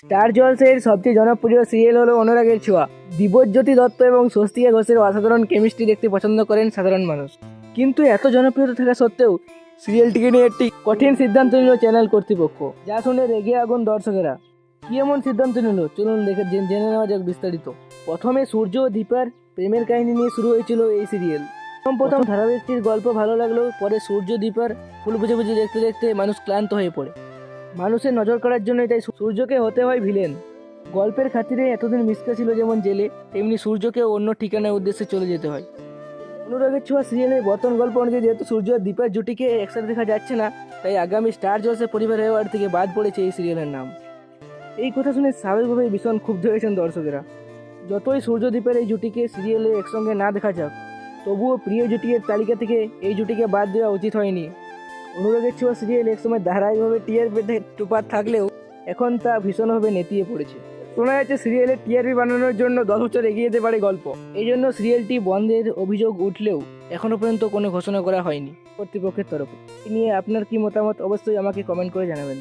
Star জলসের সবচেয়ে জনপ্রিয় serial হলো অনুরাগের ছোঁয়া। দিবজ্যোতি দত্ত এবং স্বস্তিকা ঘোষের অসাধারণ কেমিস্ট্রি দেখতে পছন্দ করেন সাধারণ মানুষ। কিন্তু এত জনপ্রিয়তা থাকা সত্ত্বেও সিরিয়ালটিকে নিয়ে একটি কঠিন সিদ্ধান্ত নিল চ্যানেল কর্তৃপক্ষ। যা শুনে রেগে আগুন দর্শকেরা। কি এমন সিদ্ধান্ত নিল? চলুন দেখে জেনে নেওয়া যাক বিস্তারিত। প্রথমে সূর্য ও দীপার প্রেমের কাহিনী নিয়ে শুরু হয়েছিল এই সিরিয়াল প্রথম প্রথম ধারাবাহিকটির গল্প ভালো লাগলেও পরে সূর্য দীপার ফুল বুঝে বুঝে দেখতে দেখতে মানুষ ক্লান্ত হয়ে পড়ে। মানুষের নজর করার জন্যই তাই সূর্যকে হতে হয় ভিলেন। গল্পের খাতিরে এতদিন মিসকা ছিল যেমন জেলে, তেমনি সূর্যকে অন্য ঠিকানার উদ্দেশ্যে চলে যেতে হয়। অনুরাগের ছোঁয়া সিরিয়ালের বর্তমান গল্প অনুযায়ী যেহেতু সূর্য আর দীপার জুটিকে একসাথে দেখা যাচ্ছে না, তাই আগামী স্টার জলসের পরিবার অ্যাওয়ার্ড থেকে বাদ পড়েছে এই সিরিয়ালের নাম। এই কথা শুনে স্বাভাবিকভাবেই ভীষণ ক্ষুব্ধ হয়েছেন দর্শকেরা। যতই সূর্য সূর্যদ্বীপের এই জুটিকে সিরিয়ালে একসঙ্গে না দেখা যাক, তবুও প্রিয় জুটির তালিকা থেকে এই জুটিকে বাদ দেওয়া উচিত হয়নি। অনুরাগের ছোঁয়া সিরিয়াল একসময় ধারাবাহিকভাবে টিআরপি টুপার থাকলেও এখন তা ভীষণভাবে নেতিয়ে পড়েছে। শোনা যাচ্ছে সিরিয়ালের টিআরপি বানানোর জন্য দশ বছর এগিয়ে যেতে পারে গল্প। এই জন্য সিরিয়ালটি বন্ধের অভিযোগ উঠলেও এখনও পর্যন্ত কোনো ঘোষণা করা হয়নি কর্তৃপক্ষের তরফে। এ নিয়ে আপনার কি মতামত? অবশ্যই আমাকে কমেন্ট করে জানাবেন।